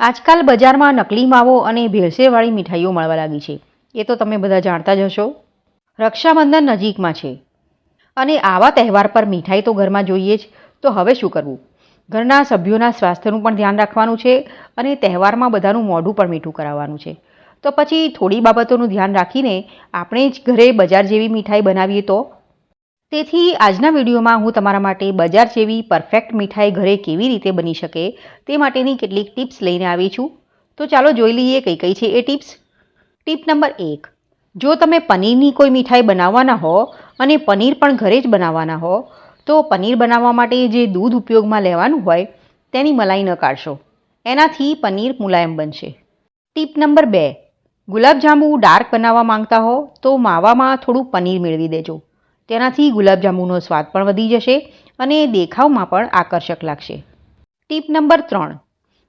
આજકાલ બજારમાં નકલી માવો અને ભેળસેળવાળી મીઠાઈઓ મળવા લાગી છે. એ તો તમે બધા જાણતા જ હશો. રક્ષાબંધન નજીકમાં છે. અને આવા તહેવાર પર મીઠાઈ તો ઘરમાં જોઈએ જ. તો હવે શું કરવું? ઘરના સભ્યોના સ્વાસ્થ્યનું પણ ધ્યાન રાખવાનું છે અને તહેવારમાં બધાનું મોઢું પણ મીઠું કરાવવાનું છે. તો પછી થોડી બાબતોનું ધ્યાન રાખીને આપણે જ ઘરે બજાર જેવી મીઠાઈ બનાવીએ તો? તેથી આજના વિડીયોમાં હું તમારા માટે બજાર જેવી પરફેક્ટ મીઠાઈ ઘરે કેવી રીતે બની શકે તે માટેની કેટલીક ટિપ્સ લઈને આવી છું. તો ચાલો જોઈ લઈએ કઈ કઈ છે એ ટિપ્સ. ટીપ નંબર એક, જો તમે પનીરની કોઈ મીઠાઈ બનાવવાના હો અને પનીર પણ ઘરે જ બનાવવાના હો, તો પનીર બનાવવા માટે જે દૂધ ઉપયોગમાં લેવાનું હોય તેની મલાઈ ન કાઢશો. એનાથી પનીર મુલાયમ બનશે. ટીપ નંબર બે, ગુલાબજાંબુ ડાર્ક બનાવવા માંગતા હો તો માવામાં થોડું પનીર મેળવી દેજો. તેનાથી ગુલાબજાંબુનો સ્વાદ પણ વધી જશે અને દેખાવમાં પણ આકર્ષક લાગશે. ટીપ નંબર ત્રણ.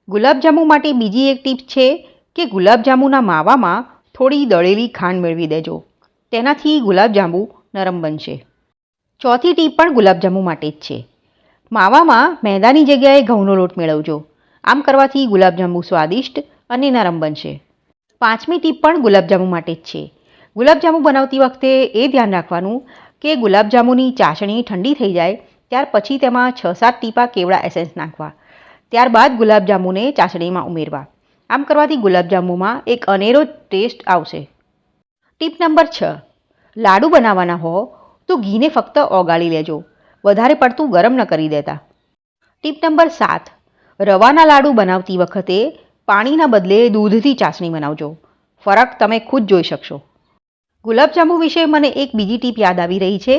ગુલાબજાંબુ માટે બીજી એક ટીપ છે કે ગુલાબજાંબુના માવામાં થોડી દળેલી ખાંડ મેળવી દેજો. તેનાથી ગુલાબજાંબુ નરમ બનશે. ચોથી ટીપ પણ ગુલાબજાંબુ માટે જ છે. માવામાં મેદાની જગ્યાએ ઘઉંનો લોટ મેળવજો. આમ કરવાથી ગુલાબજાંબુ સ્વાદિષ્ટ અને નરમ બનશે. પાંચમી ટીપ પણ ગુલાબજાંબુ માટે જ છે. ગુલાબજાંબુ બનાવતી વખતે એ ધ્યાન રાખવાનું કે ગુલાબજાંબુની ચાસણી ઠંડી થઈ જાય, ત્યાર પછી તેમાં છ સાત ટીપા કેવડા એસેન્સ નાખવા. ત્યારબાદ ગુલાબજાંબુને ચાસણીમાં ઉમેરવા. આમ કરવાથી ગુલાબજાંબુમાં એક અનેરો ટેસ્ટ આવશે. ટીપ નંબર છ. લાડુ બનાવવાના હો, તો ઘીને ફક્ત ઓગાળી લેજો. વધારે પડતું ગરમ ન કરી દેતા. ટીપ નંબર સાત. રવાના લાડુ બનાવતી વખતે પાણીના બદલે દૂધથી ચાસણી બનાવજો. ફરક તમે ખુદ જોઈ શકશો. ગુલાબજાંબુ વિશે મને એક બીજી ટીપ યાદ આવી રહી છે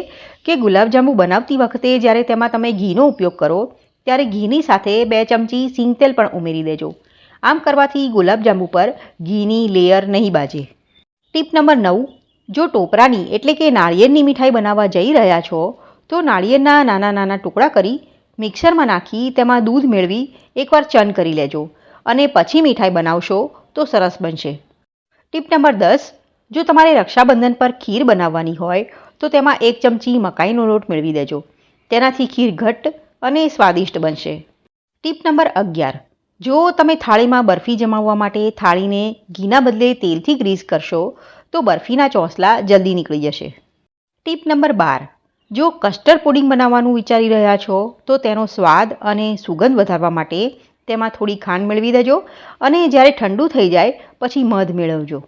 કે ગુલાબજાંબુ બનાવતી વખતે જ્યારે તેમાં તમે ઘીનો ઉપયોગ કરો, ત્યારે ઘીની સાથે બે ચમચી સિંગતેલ પણ ઉમેરી દેજો. આમ કરવાથી ગુલાબજાંબુ પર ઘીની લેયર નહીં બાજે. ટીપ નંબર નવ, જો ટોપરાની એટલે કે નાળિયેરની મીઠાઈ બનાવવા જઈ રહ્યા છો, તો નાળિયેરના નાના નાના ટુકડા કરી મિક્સરમાં નાખી તેમાં દૂધ મેળવી એકવાર ચન કરી લેજો અને પછી મીઠાઈ બનાવશો તો સરસ બનશે. ટીપ નંબર દસ જો તમારે રક્ષાબંધન પર ખીર બનાવવાની હોય, તો તેમાં એક ચમચી મકાઈનો લોટ મેળવી દેજો. તેનાથી ખીર ઘટ્ટ અને સ્વાદિષ્ટ બનશે. ટીપ નંબર અગિયાર. જો તમે થાળીમાં બરફી જમાવવા માટે થાળીને ઘીના બદલે તેલથી ગ્રીસ કરશો, તો બરફીના ચોસલા જલ્દી નીકળી જશે. ટીપ નંબર બાર. જો કસ્ટર્ડ પુડિંગ બનાવવાનું વિચારી રહ્યા છો, તો તેનો સ્વાદ અને સુગંધ વધારવા માટે તેમાં થોડી ખાંડ મેળવી દેજો અને જ્યારે ઠંડુ થઈ જાય, પછી મધ મેળવજો.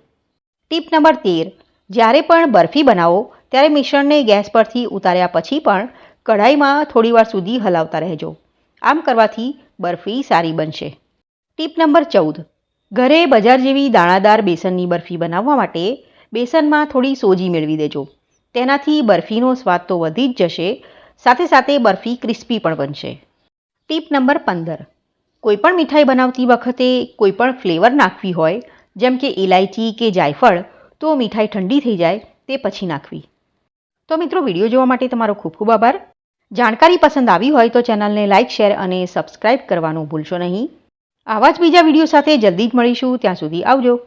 ટીપ નંબર તેર, જ્યારે પણ બરફી બનાવો, ત્યારે મિશ્રણને ગેસ પરથી ઉતાર્યા પછી પણ કઢાઈમાં થોડીવાર સુધી હલાવતા રહેજો. આમ કરવાથી બરફી સારી બનશે. ટીપ નંબર ચૌદ, ઘરે બજાર જેવી દાણાદાર બેસનની બરફી બનાવવા માટે બેસનમાં થોડી સોજી મેળવી દેજો. તેનાથી બરફીનો સ્વાદ તો વધી જ જશે, સાથે સાથે બરફી ક્રિસ્પી પણ બનશે. ટીપ નંબર પંદર કોઈપણ મીઠાઈ બનાવતી વખતે કોઈપણ ફ્લેવર નાખવી હોય જેમ કે ઇલાયચી કે જાયફળ, તો મીઠાઈ ઠંડી થઈ જાય તે પછી નાખવી. તો મિત્રો, વીડિયો જોવા માટે તમારો ખૂબ ખૂબ આભાર. જાણકારી પસંદ આવી હોય તો ચેનલને લાઇક શેર અને સબસ્ક્રાઇબ કરવાનું ભૂલશો નહીં. આવા જ બીજા વીડિયો સાથે જલ્દી જ મળીશું. ત્યાં સુધી આવજો.